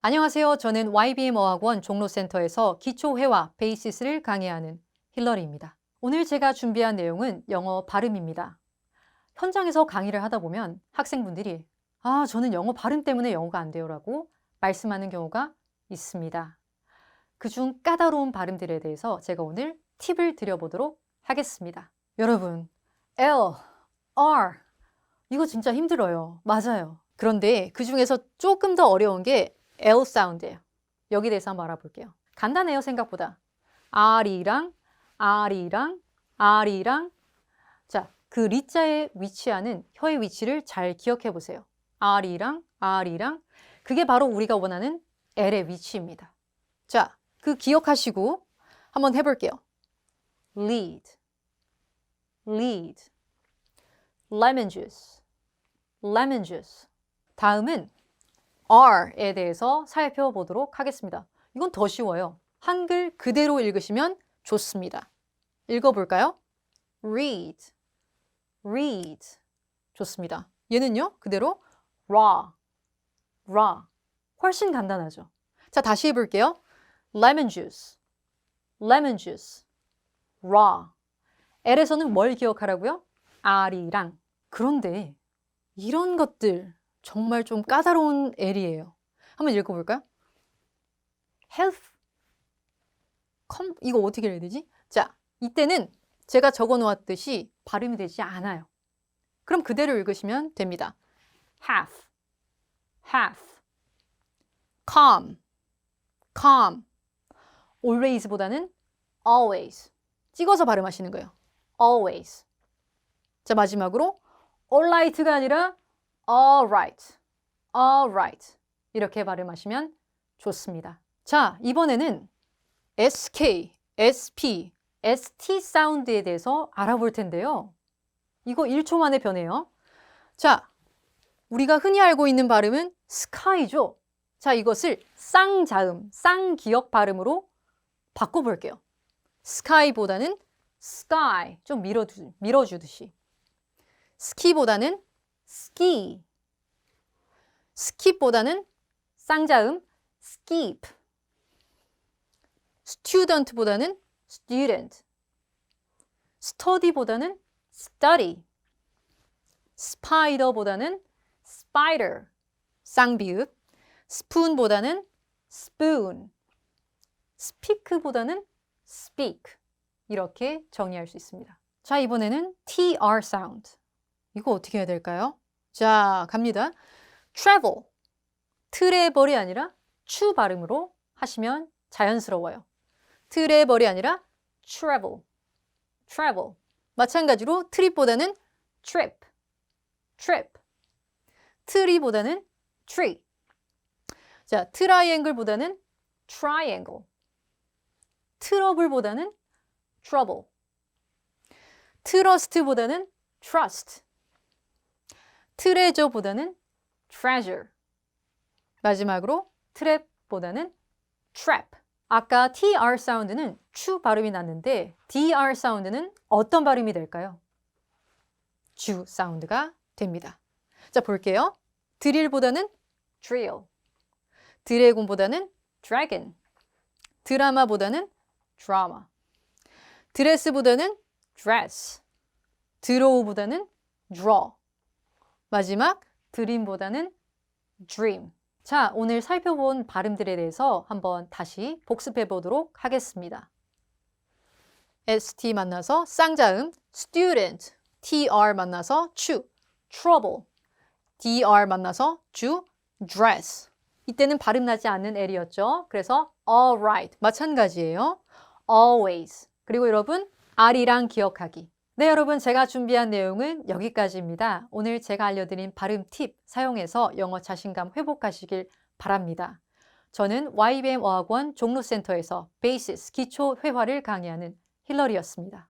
안녕하세요. 저는 YBM 어학원 종로센터에서 기초회화 베이시스를 강의하는 힐러리입니다. 오늘 제가 준비한 내용은 영어 발음입니다. 현장에서 강의를 하다 보면 학생분들이 아, 저는 영어 발음 때문에 영어가 안 돼요 라고 말씀하는 경우가 있습니다. 그중 까다로운 발음들에 대해서 제가 오늘 팁을 드려보도록 하겠습니다. 여러분, L, R 이거 진짜 힘들어요. 맞아요. 그런데 그 중에서 조금 더 어려운 게 L 사운드예요. 여기 대해서 한번 알아볼게요. 간단해요, 생각보다. R이랑 R이랑 R이랑 자, 그 리자에 위치하는 혀의 위치를 잘 기억해 보세요. R이랑 R이랑 그게 바로 우리가 원하는 L의 위치입니다. 자, 그 기억하시고 한번 해볼게요. lead, lead, lemon juice, lemon juice. 다음은 R에 대해서 살펴보도록 하겠습니다. 이건 더 쉬워요. 한글 그대로 읽으시면 좋습니다. 읽어볼까요? read, read. 좋습니다. 얘는요, 그대로 raw, raw. 훨씬 간단하죠. 자, 다시 해볼게요. lemon juice, lemon juice, raw. L에서는 뭘 기억하라고요? R이랑. 그런데 이런 것들 정말 좀 까다로운 L이에요. 한번 읽어볼까요? health. 컴, 이거 어떻게 해야 되지? 자, 이때는 제가 적어 놓았듯이 발음이 되지 않아요. 그럼 그대로 읽으시면 됩니다. half, half. calm, calm. always보다는 always. 찍어서 발음하시는 거예요. always. 자, 마지막으로 alright가 아니라 alright, alright. 이렇게 발음하시면 좋습니다. 자, 이번에는 SK, SP, ST 사운드에 대해서 알아볼 텐데요. 이거 1초 만에 변해요. 자, 우리가 흔히 알고 있는 발음은 sky죠. 자, 이것을 쌍자음, 쌍기역 발음으로 바꿔볼게요. sky보다는 sky, 좀 밀어주, 밀어주듯이. 스키보다는 ski. Skip보다는 쌍자음 skip. student보다는 student. study보다는 study. spider보다는 spider. 쌍비읍. spoon보다는 spoon. speak보다는 speak. 이렇게 정리할 수 있습니다. 자, 이번에는 TR 사운드. 이거 어떻게 해야 될까요? 자, 갑니다. Travel. 트래벌이 아니라 추 발음으로 하시면 자연스러워요. 트래벌이 아니라 travel. travel. 마찬가지로 트립보다는 trip. trip. 트리보다는 tree. 자, 트라이앵글보다는 triangle. 트러블보다는 trouble. 트러스트보다는 trust. 트레저보다는 treasure. 마지막으로 트랩보다는 trap. 아까 tr 사운드는 추 발음이 났는데 dr 사운드는 어떤 발음이 될까요? 주 사운드가 됩니다. 자, 볼게요. 드릴보다는 drill. 드래곤보다는 dragon. 드라마보다는 drama. 드레스보다는 dress. 드로우보다는 draw. 마지막 드림보다는 dream. 자, 오늘 살펴본 발음들에 대해서 한번 다시 복습해 보도록 하겠습니다. ST 만나서 쌍자음 student, TR 만나서 추, trouble, DR 만나서 주, dress. 이때는 발음 나지 않는 L이었죠. 그래서 alright 마찬가지예요. always. 그리고 여러분 R이랑 기억하기. 네, 여러분 제가 준비한 내용은 여기까지입니다. 오늘 제가 알려드린 발음 팁 사용해서 영어 자신감 회복하시길 바랍니다. 저는 YBM 어학원 종로센터에서 베이시스 기초 회화를 강의하는 힐러리였습니다.